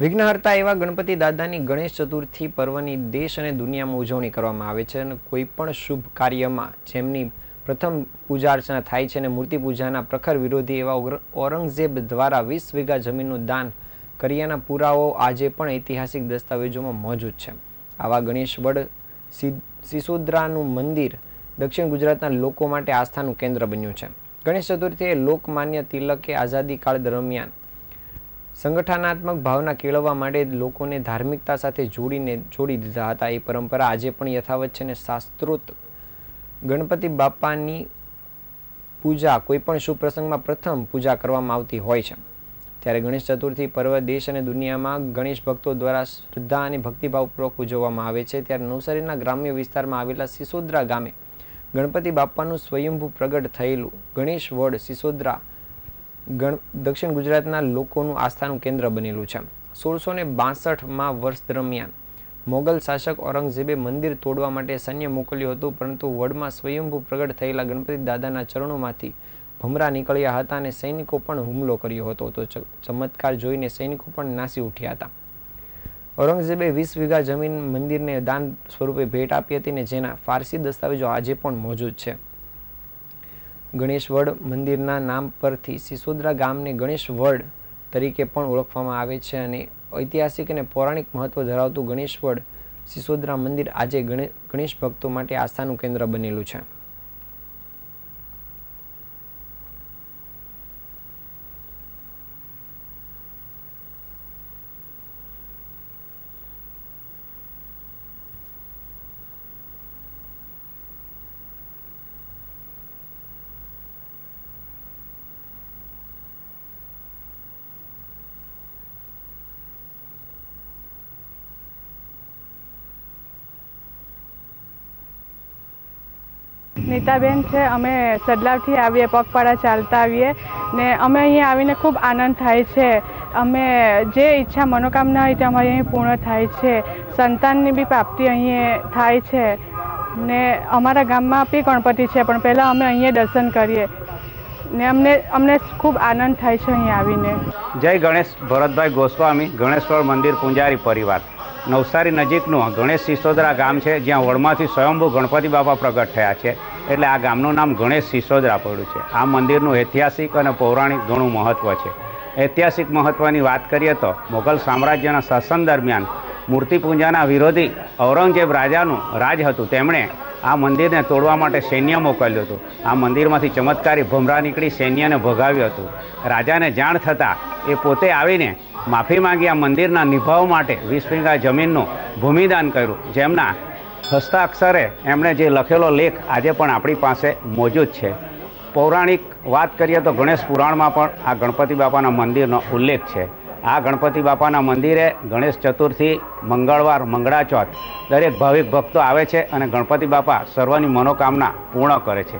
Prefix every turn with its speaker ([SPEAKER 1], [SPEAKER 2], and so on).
[SPEAKER 1] વિઘ્નહર્તા એવા ગણપતિ દાદાની ગણેશ ચતુર્થી પર્વની દેશ અને દુનિયામાં ઉજવણી કરવામાં આવે છે અને કોઈ પણ શુભ કાર્યમાં જેમની પ્રથમ પૂજા અર્ચના થાય છે અને મૂર્તિ પૂજાના પ્રખર વિરોધી એવા ઔરંગઝેબ દ્વારા વીસ વીઘા જમીનનું દાન કર્યાના પુરાવો આજે પણ ઐતિહાસિક દસ્તાવેજોમાં મોજૂદ છે. આવા ગણેશ વડ સિસોદરાનું મંદિર દક્ષિણ ગુજરાતના લોકો માટે આસ્થાનું કેન્દ્ર બન્યું છે. ગણેશ ચતુર્થી એ લોકમાન્ય તિલકે આઝાદી કાળ દરમિયાન સંગઠનાત્મક ભાવના કેળવવા માટે લોકોને ધાર્મિકતા સાથે જોડીને જોડી દીધા હતા. એ પરંપરા આજે પણ યથાવત છે અને શાસ્ત્રોત ગણપતિ બાપાની પૂજા કોઈ પણ શુભ પ્રસંગમાં પ્રથમ પૂજા કરવામાં આવતી હોય છે. ત્યારે ગણેશ ચતુર્થી પર્વ દેશ અને દુનિયામાં ગણેશ ભક્તો દ્વારા શ્રદ્ધા અને ભક્તિભાવપૂર્વક ઉજવવામાં આવે છે. ત્યારે નવસારીના ગ્રામ્ય વિસ્તારમાં આવેલા સિસોદરા ગામે ગણપતિ બાપાનું સ્વયંભૂ પ્રગટ થયેલું ગણેશ વડ સિસોદરા ગણ, દક્ષિણ ગુજરાતના લોકોનું આસ્થાનું કેન્દ્ર બનેલું છે. સોળસો ને બાસઠમાં વર્ષ દરમિયાન મોગલ શાસક ઔરંગઝેબે મંદિર તોડવા માટે સૈન્ય મોકલ્યું હતું, પરંતુ વડમાં સ્વયંભૂ પ્રગટ થયેલા ગણપતિ દાદાના ચરણોમાંથી ભમરા નીકળ્યા હતા અને સૈનિકો પણ હુમલો કર્યો હતો. તો ચમત્કાર જોઈને સૈનિકો પણ નાસી ઉઠ્યા હતા. ઔરંગઝેબે વીસ વીઘા જમીન મંદિરને દાન સ્વરૂપે ભેટ આપી હતી ને જેના ફારસી દસ્તાવેજો આજે પણ મોજૂદ છે. ગણેશવડ મંદિરના નામ પરથી સિસોદરા ગામને ગણેશવડ તરીકે પણ ઓળખવામાં આવે છે અને ઐતિહાસિક અને પૌરાણિક મહત્વ ધરાવતું ગણેશવડ સિસોદરા મંદિર આજે ગણે- ગણેશ ભક્તો માટે આસ્થાનું કેન્દ્ર બનેલું છે.
[SPEAKER 2] નીતાબેન છે, અમે સદલાવથી આવીએ, પગપાળા ચાલતા આવીએ ને અમે અહીંયા આવીને ખૂબ આનંદ થાય છે. અમે જે ઈચ્છા મનોકામના હોય તે અમારી અહીં પૂર્ણ થાય છે. સંતાનની બી પ્રાપ્તિ અહીં થાય છે ને અમારા ગામમાં બી ગણપતિ છે, પણ પહેલાં અમે અહીંયા દર્શન કરીએ ને અમને અમને ખૂબ આનંદ થાય છે અહીં આવીને.
[SPEAKER 3] જય ગણેશ ભરતભાઈ ગોસ્વામી, ગણેશ્વર મંદિર પૂંજારી પરિવાર. નવસારી નજીકનું ગણેશ સિસોદરા ગામ છે, જ્યાં વડમાંથી સ્વયંભૂ ગણપતિ બાપા પ્રગટ થયા છે. એટલે આ ગામનું નામ ગણેશ સિસોદરા પડ્યું છે. આ મંદિરનું ઐતિહાસિક અને પૌરાણિક ઘણું મહત્ત્વ છે. ઐતિહાસિક મહત્ત્વની વાત કરીએ તો મોગલ સામ્રાજ્યના શાસન દરમિયાન મૂર્તિ પૂજાના વિરોધી ઔરંગઝેબ રાજાનું રાજ હતું. તેમણે આ મંદિરને તોડવા માટે સૈન્ય મોકલ્યું હતું. આ મંદિરમાંથી ચમત્કારી ભમરા નીકળી સૈન્યને ભગાવ્યું હતું. રાજાને જાણ થતાં એ પોતે આવીને માફી માંગી આ મંદિરના નિભાવ માટે વીસ વીઘા જમીનનું ભૂમિદાન કર્યું. જેમના હસ્તાક્ષરે એમણે જે લખેલો લેખ આજે પણ આપણી પાસે મોજૂદ છે. પૌરાણિક વાત કરીએ તો ગણેશ પુરાણમાં પણ આ ગણપતિ બાપાના મંદિરનો ઉલ્લેખ છે. આ ગણપતિ બાપાના મંદિરે ગણેશ ચતુર્થી, મંગળવાર, મંગળાચોથ દરેક ભાવિક ભક્તો આવે છે અને ગણપતિ બાપા સર્વની મનોકામના પૂર્ણ કરે છે.